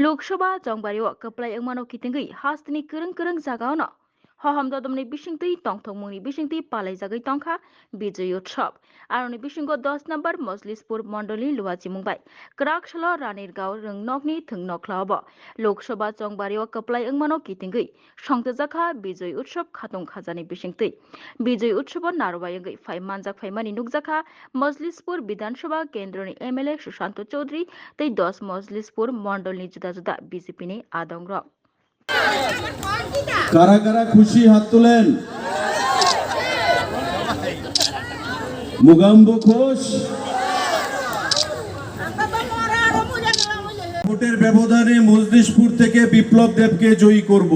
Lok Sabha Jongbari wa ke pelai emano ki tenggi has tini kereng-kereng zaga হহম দদমনি বিশিংতি টংথংমুংনি বিশিংতি পালাইজাগৈ টংখা বিজয় উৎসব আরনি বিশিঙ্গ দশ নম্বর মজলিসপুর মন্ডলী লুয়াচি মুম্বাই। ক্রাকশল রানীর গাঁও রং নকনি থং নখলাব লোকসভা চংবারিও কপ্লাই ওংমানো কিতিঙ্গৈ সংতজাখা বিজয় উৎসব খাতং খাজানি বিশিংতি। বিজয় উৎসব নারবায়ঙ্গৈ ফাই মানজাক ফাইমানি নুকজাখা মজলিসপুর বিধানসভা কেন্দ্রনি এমএলএ সুশান্ত চৌধুরী তৈ দশ মজলিসপুর মন্ডলনি জুদা জুদা বিজেপিনি আদং রক কারা কারা খুশি হাত তোলেন? মুগাম্ব ঘোষ। ভোটের ব্যবধানে মজলিশপুর থেকে বিপ্লব দেবকে জয়ী করব।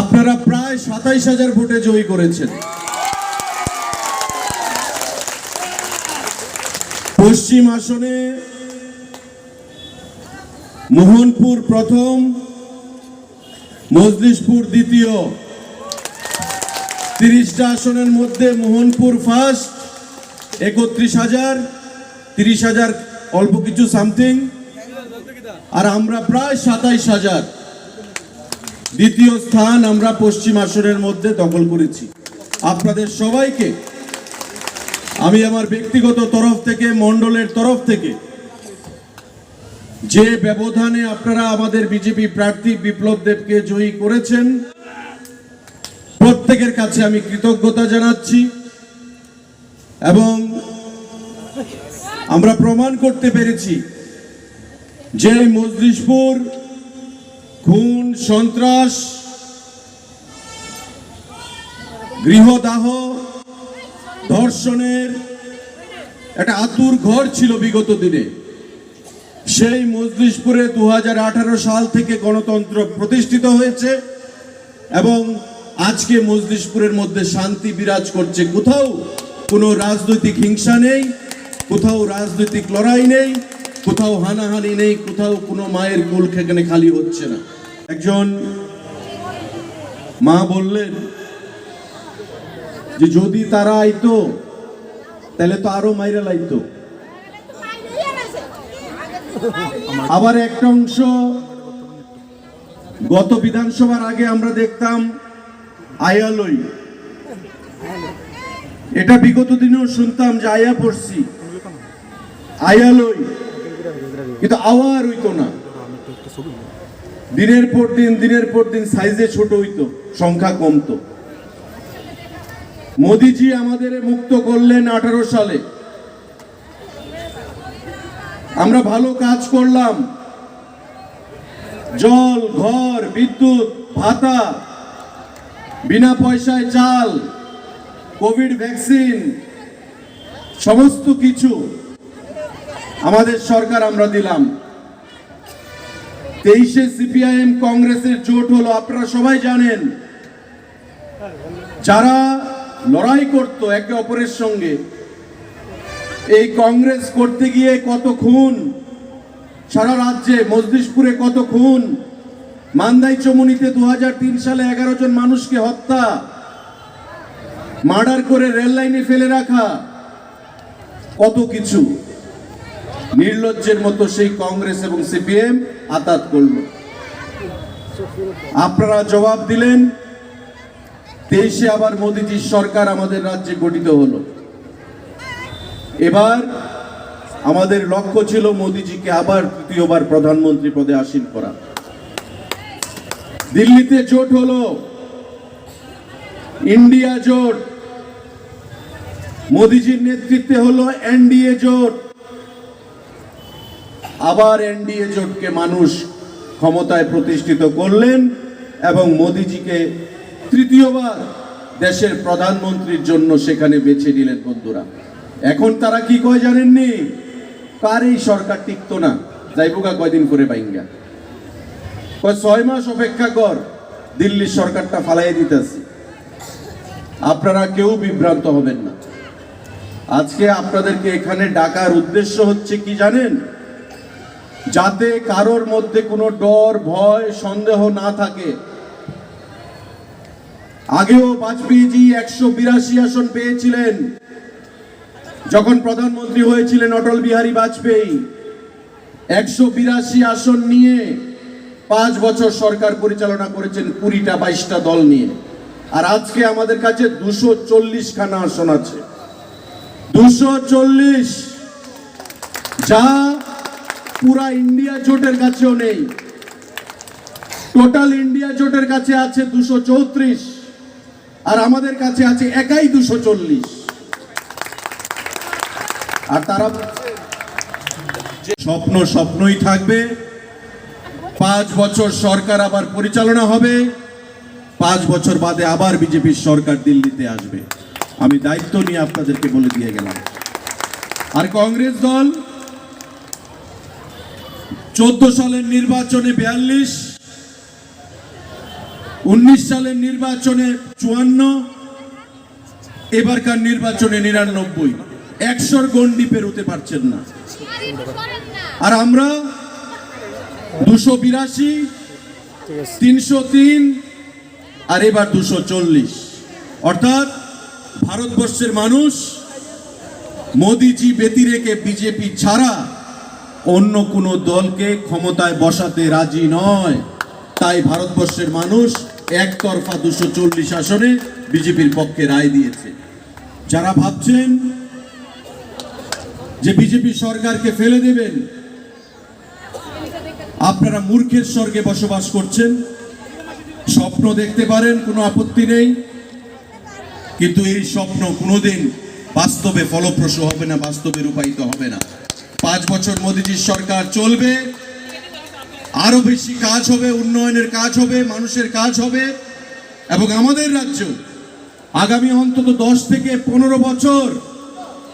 আপনারা প্রায় সাতাইশ হাজার ভোটে জয়ী করেছেন। পশ্চিম আসনে মোহনপুর প্রথম, মজলিশপুর দ্বিতীয়। তিরিশটা আসনের মধ্যে মোহনপুর ফার্স্ট একত্রিশ হাজার, তিরিশ হাজার অল্প কিছু সামথিং আর আমরা প্রায় সাতাইশ হাজার। দ্বিতীয় স্থান আমরা পশ্চিম আসনের মধ্যে দখল করেছি। আপনাদের সবাইকে, আমি আমার ব্যক্তিগত তরফ থেকে মন্ডলের তরফ থেকে যে ব্যবধানে আপনারা আমাদের বিজেপি প্রার্থী বিপ্লব দেবকে জয়ী করেছেন, প্রত্যেকের কাছে আমি কৃতজ্ঞতা জানাচ্ছি এবং আমরা প্রমাণ করতে পেরেছি যে মজলিশপুর খুন, সন্ত্রাস, গৃহদাহ, ধর্ষণের একটা আতুর ঘর ছিল বিগত দিনে। সেই মজলিশপুরে দু হাজার আঠারো সাল থেকে গণতন্ত্র প্রতিষ্ঠিত হয়েছে এবং আজকে মজলিশপুরের মধ্যে শান্তি বিরাজ করছে। কোথাও কোনো রাজনৈতিক হিংসা নেই, কোথাও রাজনৈতিক লড়াই নেই, কোথাও হানাহানি নেই, কোথাও কোনো মায়ের কোল সেখানে খালি হচ্ছে না। একজন মা বললেন যে, যদি তারা আইতো, তাহলে তো আরও মাইরা লাইতো। আবার একটা অংশ গত বিধানসভার আগে আমরা দেখতাম আয়ালই। এটা বিগত দিনেও শুনতাম যে আয়া পড়ছি। আয়ালই। কিন্তু আওয়ার হইতো না। দিনের পর দিন, দিনের পর দিন সাইজে ছোট হইতো, সংখ্যা কমতো। মোদিজি আমাদের মুক্ত করলেন আঠারো সালে। আমরা ভালো কাজ করলাম। জল, ঘর, বিদ্যুৎ, ভাতা, বিনা পয়সায় চাল, কোভিড ভ্যাকসিন, সমস্ত কিছু আমাদের সরকার আমরা দিলাম। তেইশে সিপিআইএম কংগ্রেসের জোট হলো, আপনারা সবাই জানেন। যারা লড়াই করত একে অপরের সঙ্গে এই কংগ্রেস করতে গিয়ে কত খুন? সারা রাজ্যে, মজলিশপুরে কত খুন? মান্দাই চমুনিতে দু হাজার তিন সালে এগারো জন মানুষকে হত্যা। মার্ডার করে রেল লাইনে ফেলে রাখা। কত কিছু। নির্লজ্জের মতো সেই কংগ্রেস এবং সিপিএম আতাত করল। আপনারা জবাব দিলেন তেইশে আবার মোদিজির সরকার আমাদের রাজ্যে গঠিত হলো। এবার আমাদের লক্ষ্য ছিল মোদিজিকে আবার তৃতীয়বার প্রধানমন্ত্রী পদে আসীন করা। দিল্লিতে জোট হলো, ইন্ডিয়া জোট, মোদিজির নেতৃত্বে হলো এনডিএ জোট। আবার এনডিএ জোটকে মানুষ ক্ষমতায় প্রতিষ্ঠিত করলেন এবং মোদিজিকে তৃতীয়বার দেশের প্রধানমন্ত্রীর জন্য সেখানে বেছে নিলেন বন্ধুরা। এখন তারা কি কয় জানেননি? কার এই সরকার টিকতো না? যাইবুগা কয়দিন করে বাইঙ্গা? ছয় মাস অপেক্ষা কর, দিল্লির সরকারটা ফালাই দিতেছি। আপনারা কেউ বিভ্রান্ত হবেন না। আজকে আপনাদেরকে এখানে ডাকার উদ্দেশ্য হচ্ছে কি জানেন? যাতে কারোর মধ্যে কোনো ডর, ভয়, সন্দেহ না থাকে। আগেও বাজপেয়ীজি একশো বিরাশি আসন পেয়েছিলেন। যখন প্রধানমন্ত্রী হয়েছিলেন অটল বিহারী বাজপেয়ী, একশো বিরাশি আসন নিয়ে পাঁচ বছর সরকার পরিচালনা করেছেন কুড়িটা বাইশটা দল নিয়ে। আর আজকে আমাদের কাছে দুশো চল্লিশ খানা আসন আছে। দুশো চল্লিশ যা পুরা ইন্ডিয়া জোটের কাছেও নেই। টোটাল ইন্ডিয়া জোটের কাছে আছে দুশো চৌত্রিশ, আর আমাদের কাছে আছে একাই দুশো চল্লিশ। আর তারা স্বপ্ন স্বপ্নই থাকবে। পাঁচ বছর সরকার আবার পরিচালনা হবে। পাঁচ বছর বাদে আবার বিজেপির সরকার দিল্লিতে আসবে। আমি দায়িত্ব নিয়ে আপনাদেরকে বলে দিয়ে গেলাম। আর কংগ্রেস দল, চোদ্দ সালের নির্বাচনে বিয়াল্লিশ, উনিশ সালের নির্বাচনে চুয়ান্ন, এবারকার নির্বাচনে নিরানব্বই। একশোর গন্ডি পেরোতে পারছেন না। আর আমরা দুশো বিরাশি, তিনশো তিন, আর এবার দুশো চল্লিশ। অর্থাৎ ভারতবর্ষের মানুষ মোদিজি ব্যতিরেকে বিজেপি ছাড়া অন্য কোনো দলকে ক্ষমতায় বসাতে রাজি নয়। তাই ভারতবর্ষের মানুষ একতরফা দুশো চল্লিশ আসনে বিজেপির পক্ষে রায় দিয়েছে। যারা ভাবছেন যে বিজেপি সরকারকে ফেলে দেবেন, আপনারা মূর্খের স্বর্গে বসবাস করছেন। স্বপ্ন দেখতে পারেন, কোনো আপত্তি নেই। কিন্তু এই স্বপ্ন কোনোদিন বাস্তবে ফলপ্রসূ হবে না, বাস্তবে রূপায়িত হবে না। পাঁচ বছর মোদীজির সরকার চলবে। আরও বেশি কাজ হবে, উন্নয়নের কাজ হবে, মানুষের কাজ হবে। এবং আমাদের রাজ্য আগামী অন্তত দশ থেকে পনেরো বছর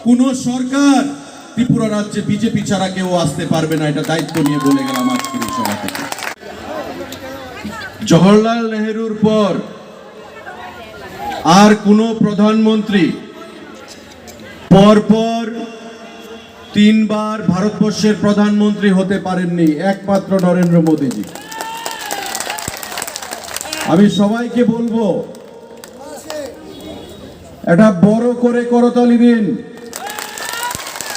কোন সরকার ত্রিপুরা রাজ্যে বিজেপি ছাড়া কেউ আসতে পারবে না, এটা দায়িত্ব নিয়ে বলে গেলাম আজকের সভা থেকে। জওহরলাল নেহেরুর পর আর কোনো প্রধানমন্ত্রী। পরপর তিনবার ভারতবর্ষের প্রধানমন্ত্রী হতে পারেননি, একমাত্র নরেন্দ্র মোদীজি। আমি সবাইকে বলব এটা বড় করে করতালি দিন।